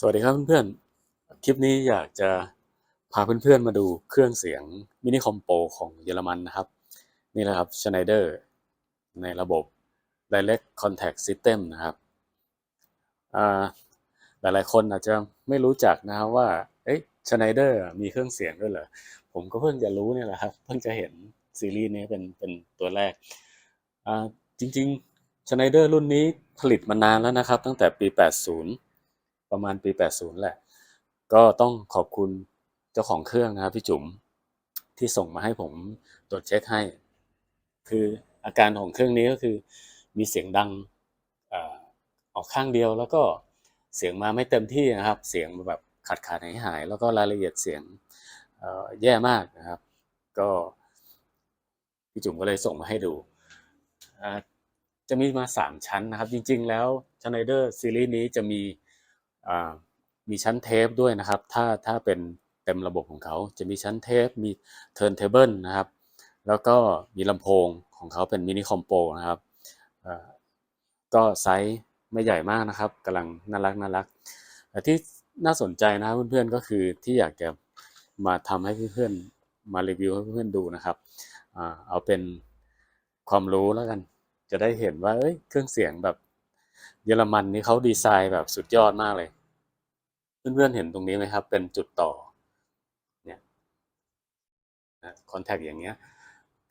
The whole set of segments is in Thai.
สวัสดีครับเพื่อนๆ คลิปนี้อยากจะพาเพื่อนๆมาดูเครื่องเสียงมินิคอมโปของเยอรมันนะครับ นี่แหละครับ Schneider ในระบบ Direct Contact System นะครับหลายๆคนอาจจะไม่รู้จักนะครับว่าเอ๊ะ Schneider มีเครื่องเสียงด้วยเหรอ ผมก็เพิ่งจะรู้เนี่ยแหละครับ เพิ่งจะเห็นซีรีส์นี้เป็นเป็นตัวแรก จริงๆ Schneider รุ่นนี้ผลิตมานานแล้วนะครับ ตั้งแต่ปี 80 ประมาณปี 80 แหละ ก็ต้องขอบคุณเจ้าของเครื่องนะครับพี่จุ๋มที่ส่งมาให้ผมตรวจเช็คให้ คืออาการของเครื่องนี้ก็คือ มีเสียงดังออกข้างเดียวแล้วก็เสียงมาไม่เต็มที่นะครับ เสียงแบบขาดขาดหายหายแล้วก็รายละเอียดเสียงแย่มากนะครับ ก็พี่จุ๋มก็เลยส่งมาให้ดู จะมีมา 3 ชั้นนะครับ จริง ๆ แล้ว Schneider ซีรีส์นี้จะมี มีชั้นเทปด้วยนะครับ ถ้าถ้าเป็นเต็มระบบของเขาจะมีชั้นเทปมีเทิร์นเทเบิลนะครับ แล้วก็มีลำโพงของเขาเป็นมินิคอมโปนะครับก็ไซส์ไม่ใหญ่มากนะครับกำลังน่ารักน่ารักแต่ที่น่าสนใจนะครับเพื่อนๆก็คือที่อยากจะมาทำให้เพื่อนๆมารีวิวให้เพื่อนๆดูนะครับเอาเป็นความรู้แล้วกัน จะได้เห็นว่าเอ้ยเครื่องเสียงแบบเยอรมันนี่เขาดีไซน์แบบสุดยอดมากเลย เพื่อนๆเห็นตรงนี้ไหมครับ เป็นจุดต่อเนี่ยคอนแทคอย่างเงี้ย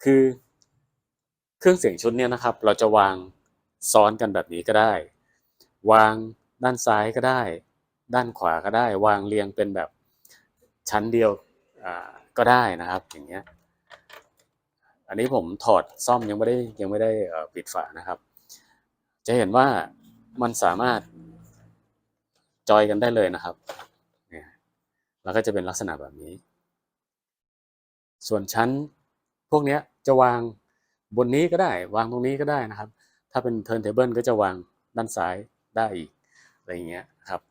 คือเครื่องเสียงชุดเนี้ยนะครับ เราจะวางซ้อนกันแบบนี้ก็ได้ วางด้านซ้ายก็ได้ ด้านขวาก็ได้ วางเรียงเป็นแบบชั้นเดียวอ่าก็ได้นะครับอย่างเงี้ยอันนี้ผมถอดซ่อมยังไม่ได้ยังไม่ได้อ่อปิดฝานะครับ จะเห็นว่ามันสามารถ จอยกันได้เลยนะครับเนี่ยแล้วก็จะเป็นลักษณะแบบนี้ ส่วนชั้นพวกเนี้ยจะวางบนนี้ก็ได้ วางตรงนี้ก็ได้นะครับ ถ้าเป็น turntable ก็จะวางด้านซ้ายได้อีกอะไรอย่างเงี้ยครับ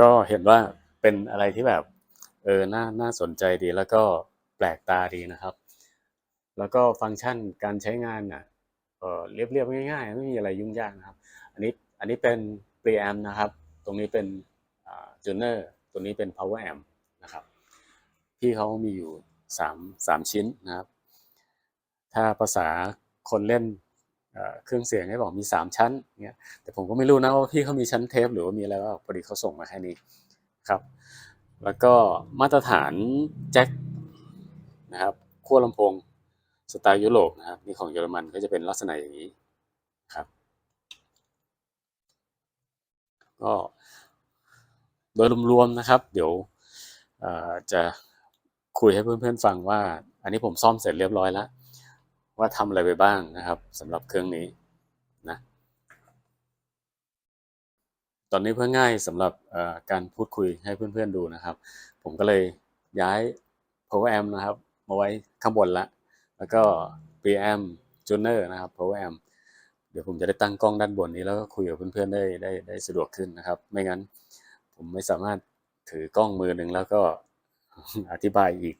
ก็เห็นว่าเป็นอะไรที่แบบเออน่าน่าสนใจดีแล้วก็แปลกตาดีนะครับ แล้วก็ฟังก์ชันการใช้งานน่ะเออเรียบๆง่ายๆ ไม่มีอะไรยุ่งยากนะครับ อันนี้ อันนี้เป็น preamp นะครับ ตรงนี้เป็น tuner ตัวนี้เป็น power amp นะครับ พี่เขามีอยู่สามสามชิ้นนะครับ ถ้าภาษาคนเล่นเครื่องเสียงให้บอกมีสามชั้นเงี้ย แต่ผมก็ไม่รู้นะว่าพี่เขามีชั้นเทปหรือว่ามีอะไรบ้าพอดีเขาส่งมาแค่นี้ครับ แล้วก็มาตรฐานแจ็คนะครับขั้วลำโพงสไตล์ยุโรปนะครับนี่ของเยอรมันก็จะเป็นลักษณะอย่างนี้ครับ ก็โดยรวมๆนะครับ เดี๋ยวจะคุยให้เพื่อนๆฟังว่า อันนี้ผมซ่อมเสร็จเรียบร้อยแล้ว ว่าทำอะไรไปบ้างนะครับสำหรับเครื่องนี้นะตอนนี้เพื่อง่ายสำหรับการพูดคุยให้เพื่อนๆดูนะครับ ผมก็เลยย้าย power amp นะครับ มาไว้ข้างบนละ แล้วก็ preamp tuner นะครับ power amp ดี๋ยวผมจะได้ตั้งกล้องด้านบนนี้แล้วก็คุยกับเพื่อนๆได้ได้ได้สะดวกขึ้นนะครับ ไม่งั้น ผมไม่สามารถถือกล้องมือหนึ่งแล้วก็อธิบายอีก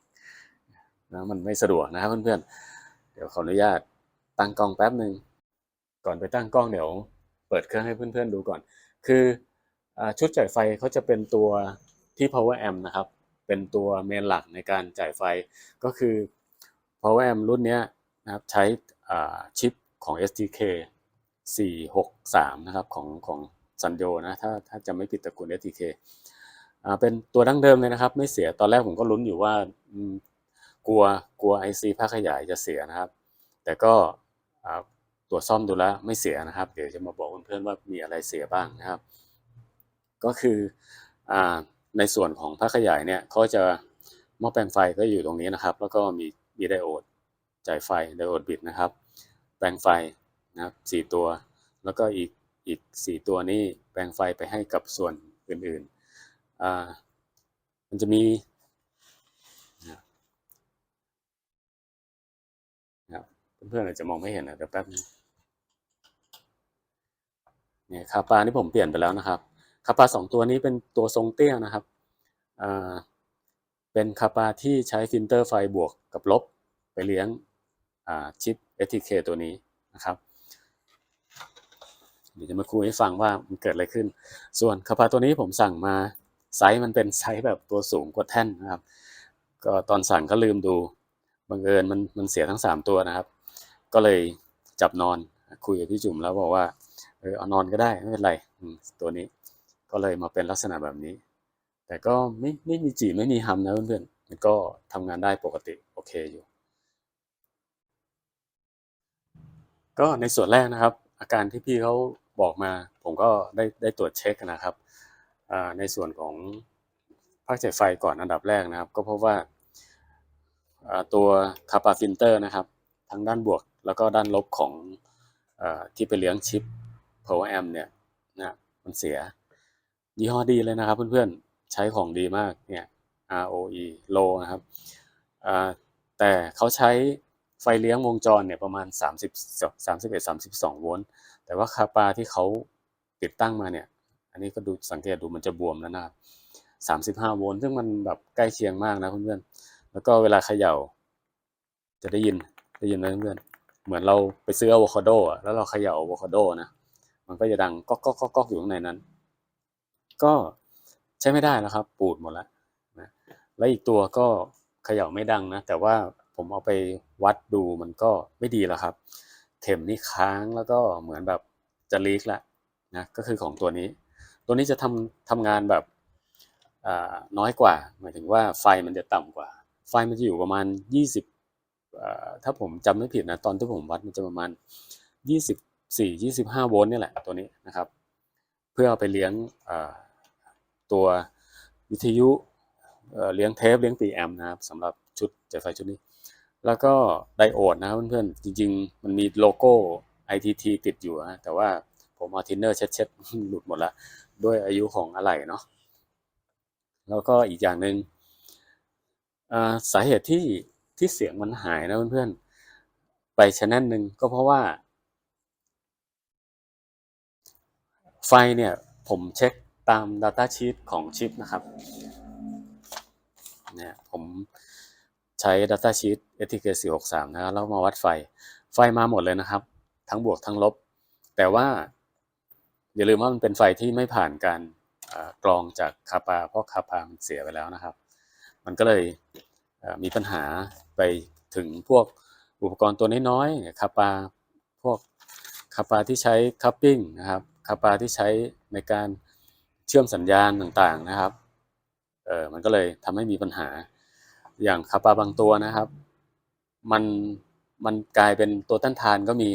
นะมันไม่สะดวกนะครับเพื่อนๆ เดี๋ยวขออนุญาตตั้งกล้องแป๊บหนึ่งก่อนไปตั้งกล้องเดี๋ยวเปิดเครื่องให้เพื่อนๆดูก่อน คืออชุดจ่ายไฟเขาจะเป็นตัวที่ power amp นะครับ เป็นตัวเมนหลักในการจ่ายไฟก็คือ power amp รุ่นนี้นะครับใช้ชิปของ STK 463 นะครับของของซันโยนะถ้าถ้าจะไม่ผิดตระกูล STK อ่าเป็นตัวดั้งเดิมเลยนะครับ ไม่เสียตอนแรกผมก็ลุ้นอยู่ว่ากลัวกลัว IC ภาคขยายจะเสียนะครับ แต่ก็ตรวจซ่อมดูแล้วไม่เสียนะครับ เดี๋ยวจะมาบอกเพื่อนๆว่ามีอะไรเสียบ้างนะครับ ก็คืออในส่วนของภาคขยายเนี่ยเขาจะหม้อแปลงไฟก็อยู่ตรงนี้นะครับ แล้วก็มีมีไดโอดจ่ายไฟไดโอดบิดนะครับ แปลงไฟ นะครับสี่ตัว แล้วก็อีกอีกสี่ตัวนี้แปลงไฟไปให้กับส่วนอื่นๆอ่ามันจะมีนะครับเพื่อนๆอาจจะมองไม่เห็นนะเดี๋ยวแป๊บนึงเนี่ยคาปานี่ผมเปลี่ยนไปแล้วนะครับคาปาสองตัวนี้เป็นตัวทรงเตี้ยนะครับอ่าเป็นคาปาที่ใช้ฟิลเตอร์ไฟบวกกับลบไปเลี้ยงชิป STK ตัวนี้นะครับ เดี๋ยวจะมาคุยให้ฟังว่ามันเกิดอะไรขึ้น ส่วนคาปาตัวนี้ผมสั่งมาไซส์มันเป็นไซส์แบบตัวสูงกว่าแท่นนะครับ ก็ตอนสั่งก็ลืมดูบังเอิญมันมันเสียทั้งสามตัวนะครับ ก็เลยจับนอนคุยกับพี่จุ๋มแล้วบอกว่าเออเอานอนก็ได้ไม่เป็นไรตัวนี้ก็เลยมาเป็นลักษณะแบบนี้ แต่ก็ไม่ไม่มีจีไม่มีฮัมนะเพื่อนๆมันก็ทำงานได้ปกติโอเคอยู่ ก็ในส่วนแรกนะครับ อาการที่พี่เขา บอกมา ผมก็ได้ได้ตรวจเช็คนะครับในส่วนของภาคจ่ายไฟก่อนอันดับแรกนะครับ ก็พบว่าตัวคาปาฟิลเตอร์นะครับ ทั้งด้านบวกแล้วก็ด้านลบของอที่ไปเลี้ยงชิป power amp เนี่ยนะมันเสีย ยี่ห้อดีเลยนะครับเพื่อนๆ ใช้ของดีมากเนี่ย ROE low นะครับแต่เขาใช้ไฟเลี้ยงวงจรเนี่ยประมาณ 30 31 32 โวลต์ แต่ว่าคาปาที่เขาติดตั้งมาเนี่ย อันนี้ก็ดูสังเกตดูมันจะบวมแล้วนะครับ35โวลต์ซึ่งมันแบบใกล้เคียงมากนะเพื่อนๆแล้วก็เวลาเขย่า จะได้ยินได้ยินไหมเพื่อนๆเหมือนเราไปซื้ออะโวคาโดอะแล้วเราเขย่าอะโวคาโดนะมันก็จะดังก๊อกก๊อกก๊อกก๊อกอยู่ข้างในนั้น ก็ใช้ไม่ได้แล้วครับ ปูดหมดแล้วนะและอีกตัวก็เขย่าไม่ดังนะ แต่ว่าผมเอาไปวัดดูมันก็ไม่ดีแล้วครับ เข็มนี่ค้างแล้วก็เหมือนแบบจะลีกละนะก็คือของตัวนี้ ตัวนี้จะทำทำงานแบบน้อยกว่า หมายถึงว่าไฟมันจะต่ำกว่า ไฟมันจะอยู่ประมาณ 20ถ้าผมจำไม่ผิดนะตอนที่ผมวัดมันจะประมาณ 24 25 โวลต์นี่แหละตัวนี้นะครับ เพื่อเอาไปเลี้ยงตัววิทยุเอ่อเลี้ยงเทปเลี้ยงปีแอมนะครับสำหรับชุดจ่ายไฟชุดนี้ แล้วก็ไดโอดนะครับเพื่อนๆ จริง ๆ มันมีโลโก้ ITT ติดอยู่นะแต่ว่าผมเอาทินเนอร์เช็ดๆ หลุดหมดละด้วยอายุของอะไหล่เนาะแล้วก็อีกอย่างหนึ่งอ่าสาเหตุที่ที่เสียงมันหายนะเพื่อนๆ ไปชแนลหนึ่งก็เพราะว่า ไฟเนี่ยผมเช็คตาม Data Sheet ของชิปนะครับเนี่ยผม ช้ Data Sheet STK 463นะครับแล้วมาวัดไฟ ไฟมาหมดเลยนะครับ ทั้งบวกทั้งลบ แต่ว่า อย่าลืมว่ามันเป็นไฟที่ไม่ผ่านการกรองจากคาปาเพราะคาปามันเสียไปแล้วนะครับ มันก็เลยมีปัญหาไปถึงพวกอุปกรณ์ตัวน้อยๆคาปาพวกคาปาที่ใช้คัพปิ้งนะครับคาปาที่ใช้ในการเชื่อมสัญญาณต่างๆนะครับเออมันก็เลยทำให้มีปัญหา อย่างคาปาบางตัวนะครับ มันมันกลายเป็นตัวต้านทานก็มี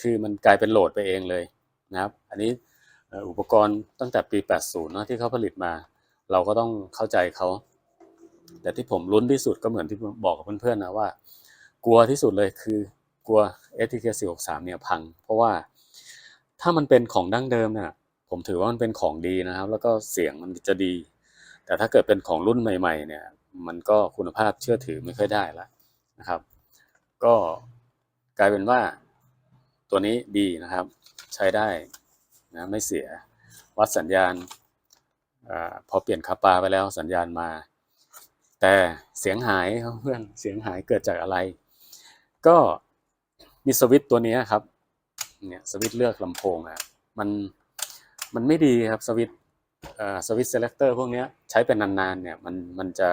คือมันกลายเป็นโหลดไปเองเลยนะครับ อันนี้อุปกรณ์ตั้งแต่ปี 80เนอะที่เขาผลิตมา เราก็ต้องเข้าใจเขา แต่ที่ผมลุ้นที่สุดก็เหมือนที่บอกกับเพื่อนๆนะว่า กลัวที่สุดเลยคือกลัว STK 463เนี่ยพัง เพราะว่าถ้ามันเป็นของดั้งเดิมเนี่ยผมถือว่ามันเป็นของดีนะครับ แล้วก็เสียงมันจะดี แต่ถ้าเกิดเป็นของรุ่นใหม่ ๆ เนี่ย มันก็คุณภาพเชื่อถือไม่ค่อยได้แล้วนะครับ ก็กลายเป็นว่าตัวนี้ดีนะครับ ใช้ได้นะไม่เสียวัดสัญญาณอพอเปลี่ยนคาปาไปแล้วสัญญาณมา แต่เสียงหายครับเพื่อนเสียงหายเกิดจากอะไร ก็มีสวิตตัวนี้ครับเนี่ยสวิตเลือกลำโพงอะมันมันไม่ดีครับสวิตสวิตเซเลคเตอร์พวกเนี้ยใช้เป็นนานๆเนี่ยมันมันจะ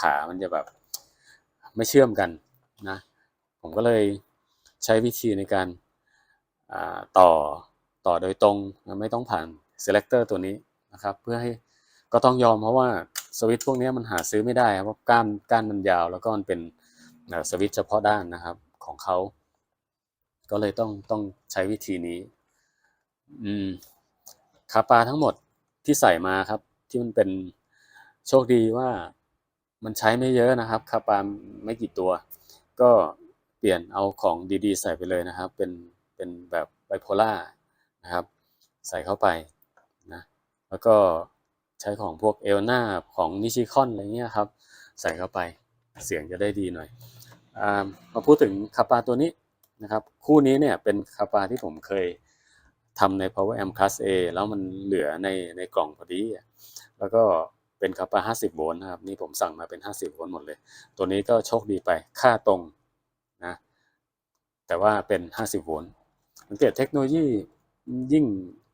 ขามันจะแบบไม่เชื่อมกันนะ ผมก็เลยใช้วิธีในการต่อต่อโดยตรงไม่ต้องผ่านเซเลคเตอร์ตัวนี้นะครับ เพื่อให้ก็ต้องยอมเพราะว่าสวิตช์พวกนี้มันหาซื้อไม่ได้ครับเพราะก้านก้านมันยาวแล้วก็มันเป็นสวิตช์เฉพาะด้านนะครับของเขา ก็เลยต้องต้องใช้วิธีนี้ อืมคาปาทั้งหมดที่ใส่มาครับ ที่มันเป็นโชคดีว่า มันใช้ไม่เยอะนะครับคาปาไม่กี่ตัว ก็เปลี่ยนเอาของดีๆ ใส่ไปเลยนะครับ เป็นเป็นแบบไบโพล่านะครับ ใส่เข้าไปนะแล้วก็ใช้ของพวกเอลนาของนิชิคอนอะไรเงี้ยครับ ใส่เข้าไปเสียงจะได้ดีหน่อยอามาพูดถึงคาปาตัวนี้นะครับ คู่นี้เนี่ยเป็นคาปาที่ผมเคยทำใน Power Amp Class A แล้วมันเหลือในในกล่องพอดี แล้วก็ เป็นคาปา50 โวลต์นะครับ นี่ผมสั่งมาเป็น 50 โวลต์หมดเลย ตัวนี้ก็โชคดีไปค่าตรงนะ แต่ว่าเป็น 50 โวลต์สังเกตเทคโนโลยียิ่ง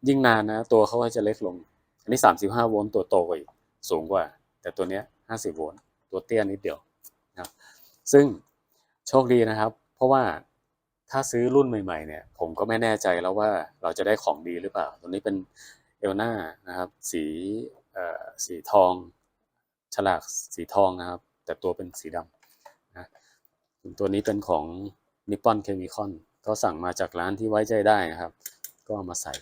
ยิ่งนานนะ ตัวเขาจะเล็กลง อันนี้สามสิบห้าโวลต์ตัวโตกว่าอีกสูงกว่า แต่ตัวเนี้ยห้าสิบโวลต์ตัวเตี้ยนิดเดียวนะครับซึ่งโชคดีนะครับ เพราะว่าถ้าซื้อรุ่นใหม่ๆเนี่ยผมก็ไม่แน่ใจแล้วว่าเราจะได้ของดีหรือเปล่า ตัวนี้เป็นเอลนานะครับ สี สีทอง ฉลากสีทองนะครับ แต่ตัวเป็นสีดำนะตัวนี้เป็นของนิปปอนเคมีคอนก็สั่งมาจากร้านที่ไว้ใจได้นะครับ ก็เอามาใส่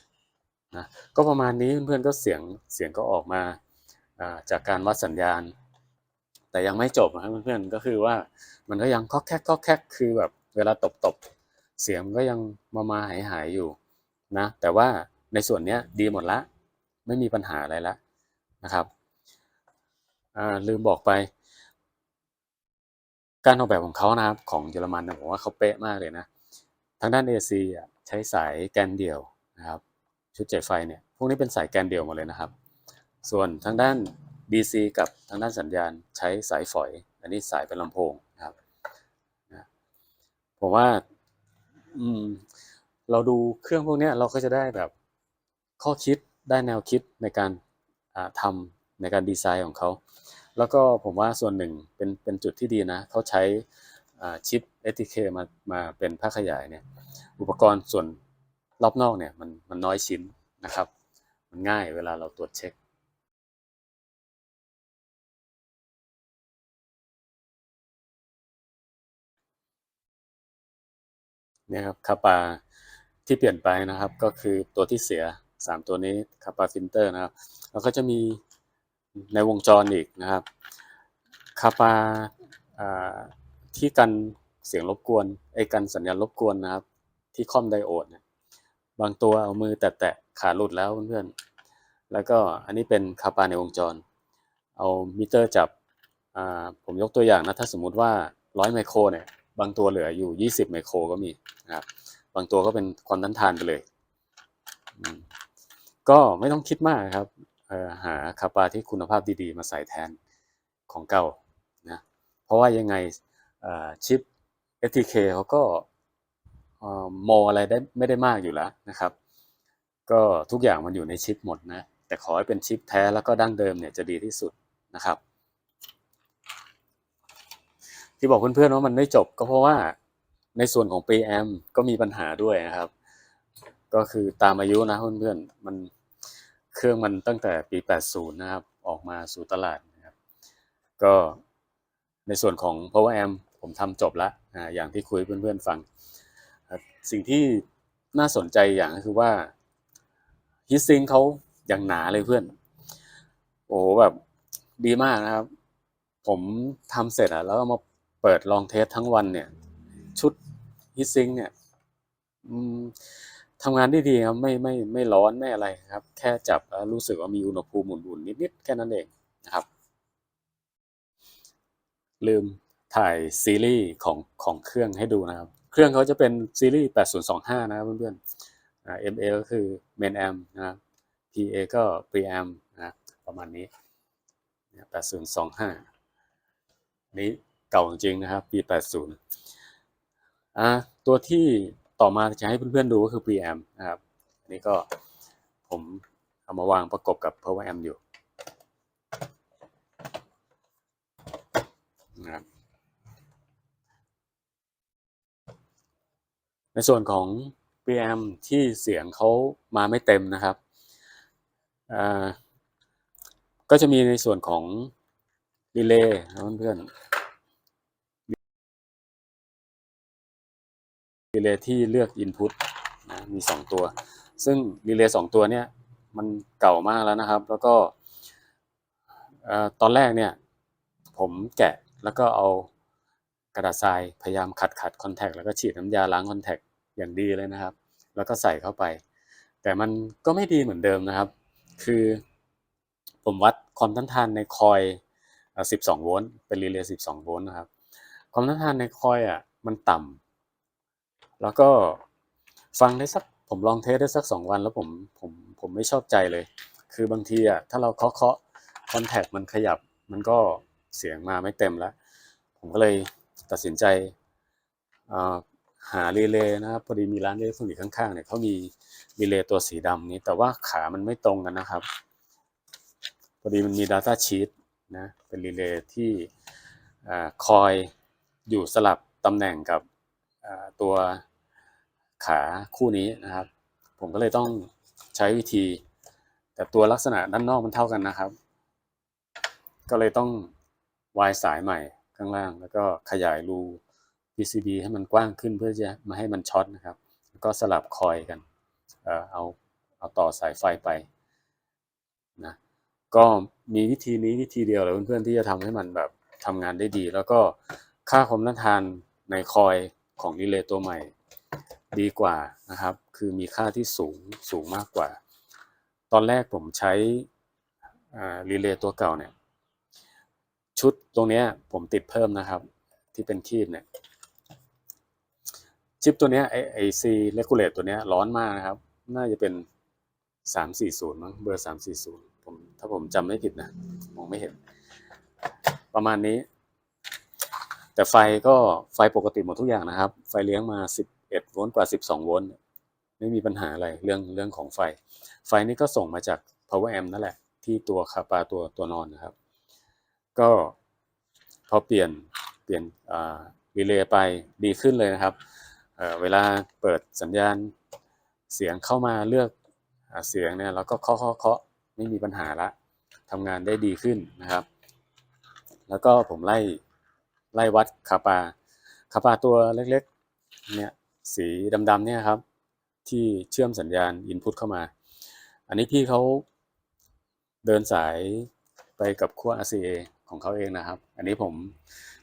นะก็ประมาณนี้เพื่อนๆก็เสียงเสียงก็ออกมาจากการวัดสัญญาณ แต่ยังไม่จบนะครับเพื่อนๆก็คือว่ามันก็ยังก็แคกก็แคกคือแบบเวลาตบตบเสียงก็ยังมามาหายหายอยู่นะแต่ว่าในส่วนนี้ดีหมดละ ไม่มีปัญหาอะไรละ นะครับลืมบอกไป การออกแบบของเขานะครับของเยอรมันนะผมว่าเขาเป๊ะมากเลยนะทางด้าน AC อะใช้สายแกนเดี่ยวนะครับชุดจ่ายไฟเนี่ยพวกนี้เป็นสายแกนเดี่ยวหมดเลยนะครับ ส่วนทางด้าน DC กับทางด้านสัญญาณใช้สายฝอย อันนี้สายเป็นลำโพงนะครับนะผมว่าอืมเราดูเครื่องพวกนี้เราก็จะได้แบบข้อคิดได้แนวคิดในการ ทำในการดีไซน์ของเขา แล้วก็ผมว่าส่วนหนึ่งเป็นเป็นจุดที่ดีนะ เขาใช้ชิป STK มามาเป็นภาคขยายเนี่ย อุปกรณ์ส่วนรอบนอกเนี่ยมันมันน้อยชิ้นนะครับ มันง่ายเวลาเราตรวจเช็คเนี่ยครับคาปาที่เปลี่ยนไปนะครับ ก็คือตัวที่เสียสามตัวนี้คาปาฟิลเตอร์นะครับ แล้วก็จะมีในวงจรอีกนะครับคาปาที่กันเสียงรบกวนไอ้กันสัญญาณรบกวนนะครับ ที่คอมไดโอดเนี่ยบางตัวเอามือแตะๆขาหลุดแล้วเพื่อนๆแล้วก็อันนี้เป็นคาปาในวงจร เอามิเตอร์จับผมยกตัวอย่างนะถ้าสมมุติว่า 100 ไมโครเนี่ยบางตัวเหลืออยู่ 20 ไมโครก็มีนะครับบางตัวก็เป็นความต้านทานไปเลย ก็ไม่ต้องคิดมากครับ หาคาปาที่คุณภาพดีๆ มาใส่แทนของเก่านะเพราะว่ายังไงชิป STK เขาก็เอ่อโมอะไรได้ไม่ได้มากอยู่แล้วนะครับ ก็ทุกอย่างมันอยู่ในชิปหมดนะแต่ขอให้เป็นชิปแท้แล้วก็ดั้งเดิมเนี่ยจะดีที่สุดนะครับ ที่บอกเพื่อนๆว่ามันไม่จบก็เพราะว่าในส่วนของ PM ก็มีปัญหาด้วยนะครับ ก็คือตามอายุนะเพื่อนๆมัน เครื่องมันตั้งแต่ปี 80 นะครับ ออกมาสู่ตลาดนะครับ ก็ในส่วนของ Power Amp ผมทำจบล้วอ่าอย่างที่คุยเพื่อนๆฟัง สิ่งที่น่าสนใจอย่างก็คือว่าฮีทซิงเขาอย่างหนาเลยเพื่อน โอ้โหแบบดีมากนะครับ ผมทำเสร็จอะแล้วมาเปิดลองเทสทั้งวันเนี่ย ชุดฮีทซิงเนี่ย ทำงานได้ดีครับไม่ไม่ไม่ร้อนไม่อะไรครับ แค่จับรู้สึกว่ามีอุณหภูมิอุ่นๆนิดๆแค่นั้นเองนะครับ ลืมถ่ายซีรีส์ของของเครื่องให้ดูนะครับ เครื่องเขาจะเป็นซีรีส์ 8025 นะครับเพื่อนๆอ่า MA ก็คือ Main Amp นะครับ PA ก็ Preamp นะประมาณนี้ 8025 นี้เก่าจริงนะครับ ปี 80 อ่าตัวที่ ต่อมาจะให้เพื่อนๆดูก็คือ Preamp นะครับอันนี้ก็ผมเอามาวางประกบกับ Power Amp อยู่นะครับในส่วนของ Preamp ที่เสียงเขามาไม่เต็มนะครับก็จะมีในส่วนของรีเลย์เพื่อนๆ รีเลย์ที่เลือก Input นะมี 2 ตัว ซึ่งรีเลย์2ตัวเนี้ยมันเก่ามากแล้วนะครับ แล้วก็ตอนแรกเนี่ยผมแกะแล้วก็เอากระดาษทรายพยายามขัดขัดคอนแทคแล้วก็ฉีดน้ำยาล้างคอนแทคอย่างดีเลยนะครับ แล้วก็ใส่เข้าไป แต่มันก็ไม่ดีเหมือนเดิมนะครับ คือผมวัดความต้านทานในคอยเอ่อ12 โวลต์เป็นรีเลย์ 12 โวลต์นะครับ ความต้านทานในคอยอะมันต่ำ แล้วก็ฟังได้สักผมลองเทสได้สัก2วันแล้วผมผมผมไม่ชอบใจเลย คือบางทีอะถ้าเราเคาะเคาะคอนแทคมันขยับ มันก็เสียงมาไม่เต็มแล้ว ผมก็เลยตัดสินใจหารีเลย์นะครับพอดีมีร้านเล็กทรอนิกส์ข้างๆเนี่ยเขามีรีเลย์ตัวสีดำนี้ แต่ว่าขามันไม่ตรงกันนะครับ พอดีมันมี Data Sheet นะเป็นรีเลย์ที่อคอยอยู่สลับตำแหน่งกับ ตัวขาคู่นี้นะครับ ผมก็เลยต้องใช้วิธี แต่ตัวลักษณะด้านนอกมันเท่ากันนะครับ ก็เลยต้องวายสายใหม่ข้างล่าง แล้วก็ขยายรู PCB ให้มันกว้างขึ้นเพื่อจะมาให้มันช็อตนะครับ แล้วก็สลับคอยกันเออเอาเอาต่อสายไฟไปนะก็มีวิธีนี้วิธีเดียวเลยเพื่อนๆที่จะทำให้มันแบบทำงานได้ดี แล้วก็ค่าความต้านทานในคอย ของรีเลย์ตัวใหม่ ดีกว่านะครับ คือมีค่าที่สูงสูงมากกว่า ตอนแรกผมใช้รีเลย์ตัวเก่าเนี่ย ชุดตรงนี้ผมติดเพิ่มนะครับ ที่เป็นคีบเนี่ยชิปตัวเนี้ยไอไอซีเลกูเลตตัวเนี้ยร้อนมากนะครับ น่าจะเป็นสามสี่ศูนย์มั้งเบอร์สามสี่ศูนย์ผมถ้าผมจำไม่ผิดนะ มองไม่เห็น ประมาณนี้ แต่ไฟก็ไฟปกติหมดทุกอย่างนะครับ ไฟเลี้ยงมาสิบเอ็ดโวลต์กว่าสิบสองโวลต์ไม่มีปัญหาอะไรเรื่องเรื่องของไฟ ไฟนี้ก็ส่งมาจาก power amp นั่นแหละ ที่ตัวคาปาตัวตัวนอนนะครับ ก็พอเปลี่ยนเปลี่ยนรีเลย์ไปดีขึ้นเลยนะครับเออเวลาเปิดสัญญาณเสียงเข้ามาเลือกเสียงเนี่ยเราก็เคาะเคาะเคาะไม่มีปัญหาละทำงานได้ดีขึ้นนะครับ แล้วก็ผมไล่ ไล่วัดคาปลาคาปลาตัวเล็กๆเนี่ยสีดำๆเนี่ยครับที่เชื่อมสัญญาณ Input เข้ามา อันนี้พี่เขาเดินสายไปกับขั้ว RCA ของเขาเองนะครับ อันนี้ผม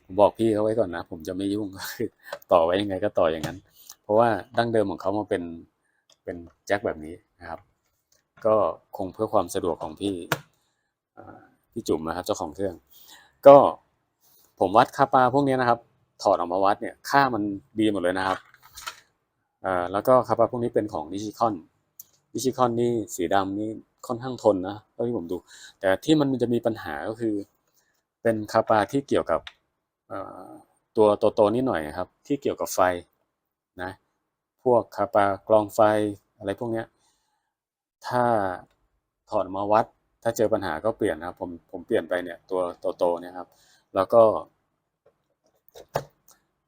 ผมบอกพี่เขาไว้ก่อนนะ ผมจะไม่ยุ่งก็คือต่อไว้ยังไงก็ต่ออย่างนั้น เพราะว่าดั้งเดิมของเขามาเป็นเป็นแจ็คแบบนี้นะครับ ก็คงเพื่อความสะดวกของพี่พี่จุ๋มนะครับเจ้าของเครื่อง ก็ ผมวัดค่าปลาพวกนี้นะครับ ถอดออกมาวัดเนี่ยค่ามันดีหมดเลยนะครับอ่าแล้วก็คาปาพวกนี้เป็นของนิชิคอนนิชิคอนนี่สีดำนี่ค่อนข้างทนนะเท่าที่ผมดู แต่ที่มันจะมีปัญหาก็คือ เป็นคาปาที่เกี่ยวกับตัวโตๆนิดหน่อยครับ ที่เกี่ยวกับไฟนะพวกคาปากรองไฟอะไรพวกเนี้ยถ้าถอดมาวัด ถ้าเจอปัญหาก็เปลี่ยนนะครับผมผมเปลี่ยนไปเนี่ยตัวโตๆเนี่ยครับ แล้วก็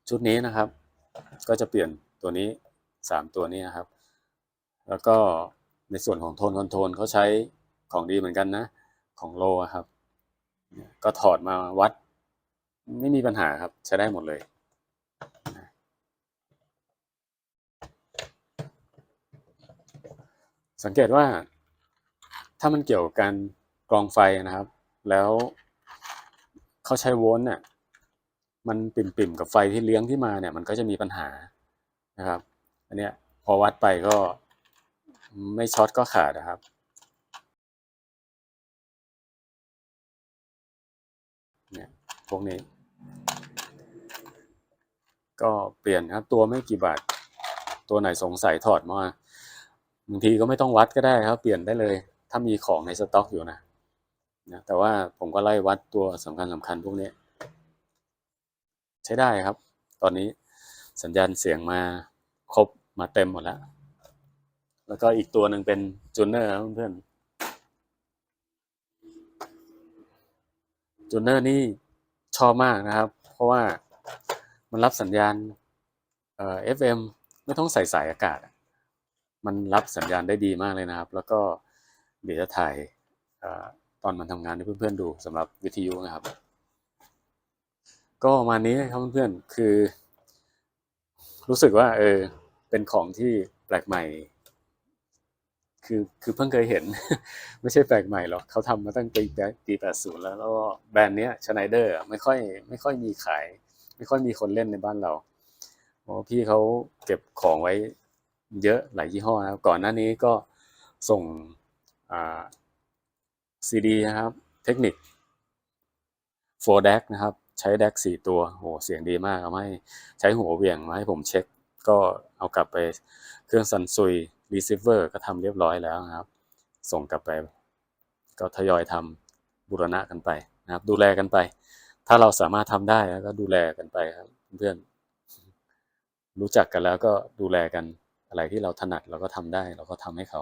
ชุดนี้นะครับ ก็จะเปลี่ยนตัวนี้สามตัวนี้นะครับ แล้วก็ในส่วนของโทนคอนโทรลเขาใช้ของดีเหมือนกันนะ ของโลครับ ก็ถอดมาวัด ไม่มีปัญหาครับ ใช้ได้หมดเลยสังเกตว่าถ้ามันเกี่ยวกับการกรองไฟนะครับ แล้ว เขาใช้โวลต์เนี่ยมันปิ่มๆกับไฟที่เลี้ยงที่มาเนี่ยมันก็จะมีปัญหานะครับ อันเนี้ยพอวัดไปก็ไม่ช็อตก็ขาดนะครับ เนี่ยพวกนี้ ก็เปลี่ยนครับตัวไม่กี่บาท ตัวไหนสงสัยถอดมาบางทีก็ไม่ต้องวัดก็ได้ครับ เปลี่ยนได้เลย ถ้ามีของในสต็อกอยู่นะ นะแต่ว่าผมก็ไล่วัดตัวสำคัญสำคัญพวกนี้ ใช้ได้ครับ ตอนนี้สัญญาณเสียงมาครบมาเต็มหมดแล้ว แล้วก็อีกตัวหนึ่งเป็นจูเนอร์เพื่อนจูเนอร์นี่ชอบมากนะครับ เพราะว่ามันรับสัญญาณเอ่อ FM ไม่ต้องใส่สายอากาศ มันรับสัญญาณได้ดีมากเลยนะครับ แล้วก็เดี๋ยวจะถ่าย ตอนมันทำงานให้เพื่อนๆดูสำหรับวิทยุนะครับ ก็มานี้ครับเพื่อนๆคือ รู้สึกว่าเออเป็นของที่แปลกใหม่ คือคือเพิ่งเคยเห็น ไม่ใช่แปลกใหม่หรอกเขาทำมาตั้งปีปีแปดศูนย์แล้วแล้วแบรนด์เนี้ยชไนเดอร์ไม่ค่อยไม่ค่อยมีขาย ไม่ค่อยมีคนเล่นในบ้านเราเพราะพี่เขาเก็บของไว้เยอะหลายยี่ห้อนะครับก่อนหน้านี้ก็ส่งอ่า ซีดีนะครับ เทคนิคโฟร์ดนะครับ ใช้แดกสี่ตัวโหเสียงดีมากเอามาให้ใช้หัวเวียงมาให้ผมเช็ค ก็เอากลับไปเครื่องซันซุยรีเซิเวอร์ก็ทำเรียบร้อยแล้วนะครับ ส่งกลับไป ก็ทยอยทำบูรณะกันไปนะครับ ดูแลกันไป ถ้าเราสามารถทำได้แล้วก็ดูแลกันไปครับ เพื่อนรู้จักกันแล้วก็ดูแลกันอะไรที่เราถนัดเราก็ทำได้เราก็ทำให้เขา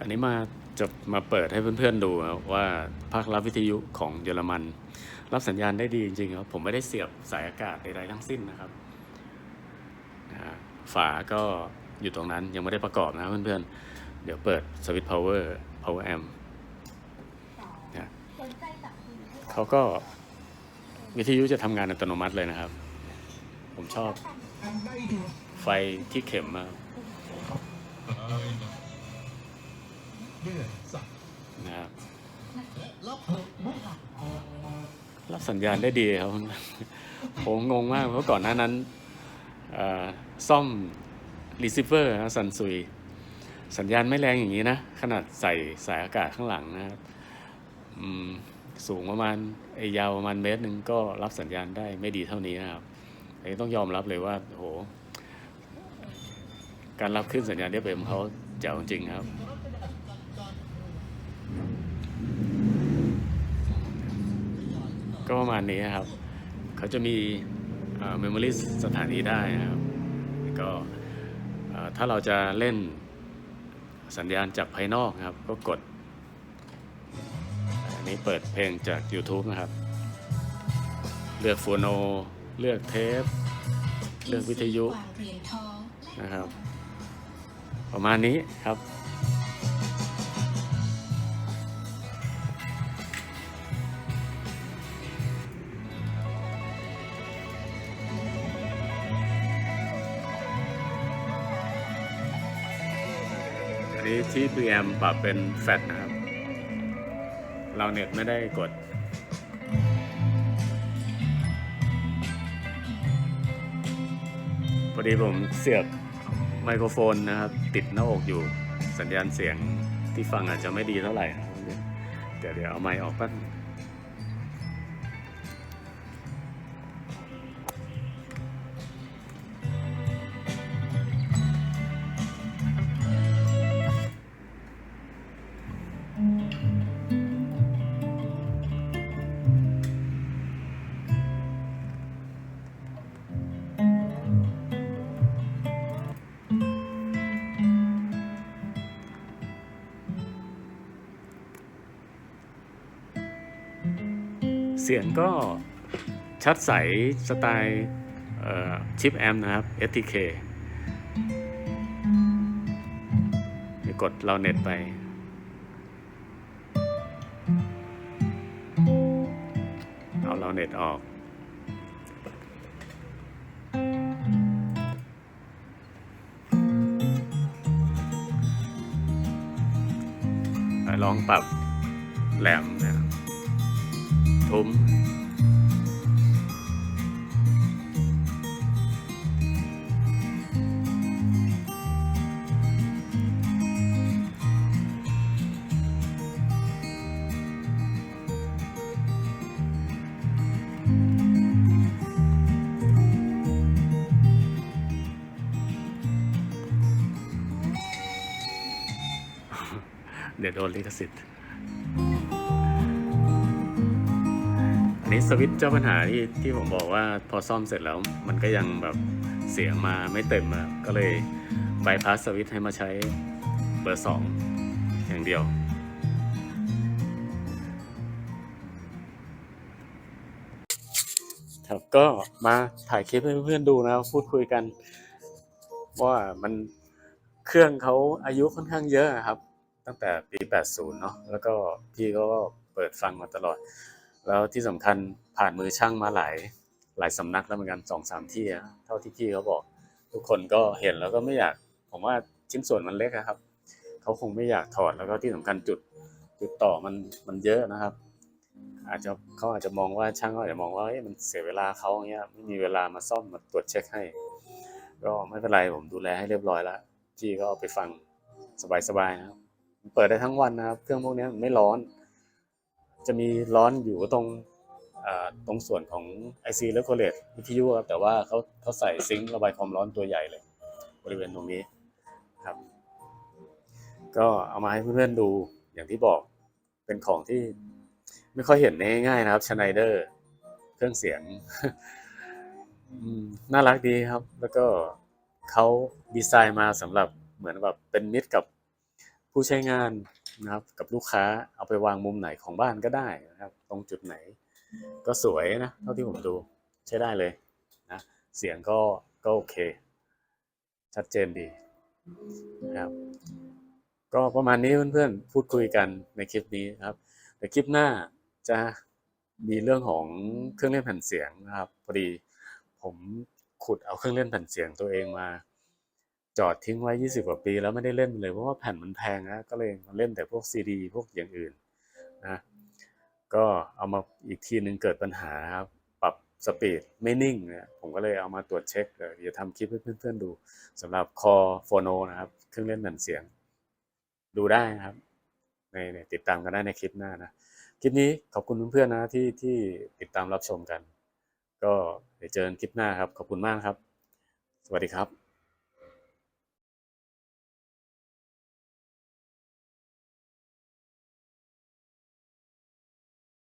อันนี้มา จะมาเปิดให้เพื่อนๆดูครับว่าภาครับวิทยุของเยอรมัน รับสัญญาณได้ดีจริงๆครับ ผมไม่ได้เสียบสายอากาศใดๆทั้งสิ้นนะครับนะฝาก็อยู่ตรงนั้นยังไม่ได้ประกอบนะเพื่อนๆ เดี๋ยวเปิดสวิตช์ power power amp นะสนใจจับมือให้เขาก็วิทยุจะทำงานอัตโนมัติเลยนะครับ ผมชอบไฟที่เข็มมาก นะครับรับสัญญาณได้ดีครับ ผมงงมากเพราะก่อนหน้านั้นซ่อมรีเซิเวอร์ซันซุย สัญญาณไม่แรงอย่างนี้นะ ขนาดใส่สายอากาศข้างหลังนะครับสูงประมาณไอยาวประมาณเมตรหนึ่งก็รับสัญญาณได้ไม่ดีเท่านี้นะครับอันนี้ต้องยอมรับเลยว่าโห การรับขึ้นสัญญาณเดฟเอ็มเขาเจ๋วจริงครับ ก็ประมาณนี้ครับ เขาจะมีเมมโมรีสถานีได้นะครับแล้วก็ถ้าเราจะเล่นสัญญาณจากภายนอกครับ ก็กด อันนี้เปิดเพลงจาก YouTube นะครับ เลือกโฟโน เลือกเทป เลือกวิทยุนะครับ ประมาณนี้ครับ ที่ PM ปรับเป็นแฟตนะครับ เราเน็ตไม่ได้กด พอดีผมเสียบไมโครโฟนนะครับ ติดหน้าอกอยู่สัญญาณเสียงที่ฟังอาจจะไม่ดีเท่าไหร่ เดี๋ยวเดี๋ยวเอาไมค์ออกแป๊บ เสียงก็ชัดใสสไตล์ชิปแอมนะครับ STK กดเราเน็ตไป เอาเราเน็ตออก ลองปรับแหลมนะ ครับทุ้มเดี๋ยวโดนลิขสิทธิ์ อันนี้สวิตช์เจ้าปัญหาที่ที่ผมบอกว่าพอซ่อมเสร็จแล้วมันก็ยังแบบเสียงมาไม่เต็มอะก็เลยบายพาสสวิตช์ให้มาใช้เบอร์สองอย่างเดียว ครับก็มาถ่ายคลิปให้เพื่อนๆดูนะพูดคุยกัน ว่ามันเครื่องเขาอายุค่อนข้างเยอะครับ ตั้งแต่ปี 80 เนาะแล้วก็พี่ก็เปิดฟังมาตลอด แล้วที่สำคัญผ่านมือช่างมาหลายหลายสำนักแล้วเหมือนกันสองสามที่อะเท่าที่พี่เขาบอก ทุกคนก็เห็นแล้วก็ไม่อยาก ผมว่าชิ้นส่วนมันเล็กอะครับ เขาคงไม่อยากถอดแล้วก็ที่สำคัญจุดจุดต่อมันมันเยอะนะครับ อาจจะเขาอาจจะมองว่าช่างเขาอาจจะมองว่าเอ้ยมันเสียเวลาเขาอย่างเงี้ยไม่มีเวลามาซ่อมมาตรวจเช็คให้ ก็ไม่เป็นไรผมดูแลให้เรียบร้อยแล้วพี่ก็เอาไปฟังสบายๆนะครับเปิดได้ทั้งวันนะครับ เครื่องพวกนี้มันไม่ร้อน จะมีร้อนอยู่ตรงตรงส่วนของ IC และโคเลตวิทยุครับแต่ว่าเขาเขาใส่ซิงค์ระบายความร้อนตัวใหญ่เลย บริเวณตรงนี้ครับ ก็เอามาให้เพื่อนๆดูอย่างที่บอกเป็นของที่ไม่ค่อยเห็นง่ายๆนะครับชไนเดอร์เครื่องเสียงน่ารักดีครับ แล้วก็เขาดีไซน์มาสำหรับเหมือนแบบเป็นมิตรกับผู้ใช้งาน นะครับกับลูกค้าเอาไปวางมุมไหนของบ้านก็ได้นะครับ ตรงจุดไหน ก็สวยนะเท่าที่ผมดูใช้ได้เลยนะเสียงก็ก็โอเค ชัดเจนดีนะครับ ก็ประมาณนี้เพื่อนๆ พูดคุยกันในคลิปนี้นครับเดี๋ยวคลิปหน้าจะมีเรื่องของเครื่องเล่นแผ่นเสียงนะครับพอดีผมขุดเอาเครื่องเล่นแผ่นเสียงตัวเองมา จอดทิ้งไว้ 20กว่าปีแล้วไม่ได้เล่นเลยเพราะว่าแผ่นมันแพงนะก็เลยเล่นแต่พวกซีดีพวกอย่างอื่นนะก็เอามาอีกทีหนึ่งเกิดปัญหาครับปรับสปีดไม่นิ่งนะผมก็เลยเอามาตรวจเช็คเดี๋ยวทำคลิปให้เพื่อนๆดูสำหรับคอโฟโนนะครับเครื่องเล่นแผ่นเสียง ดูได้นะครับในในติดตามกันได้ในคลิปหน้านะคลิปนี้ขอบคุณเพื่อนๆนะที่ที่ติดตามรับชมกัน ก็เดี๋ยวเจอกันคลิปหน้าครับ ขอบคุณมากครับ สวัสดีครับ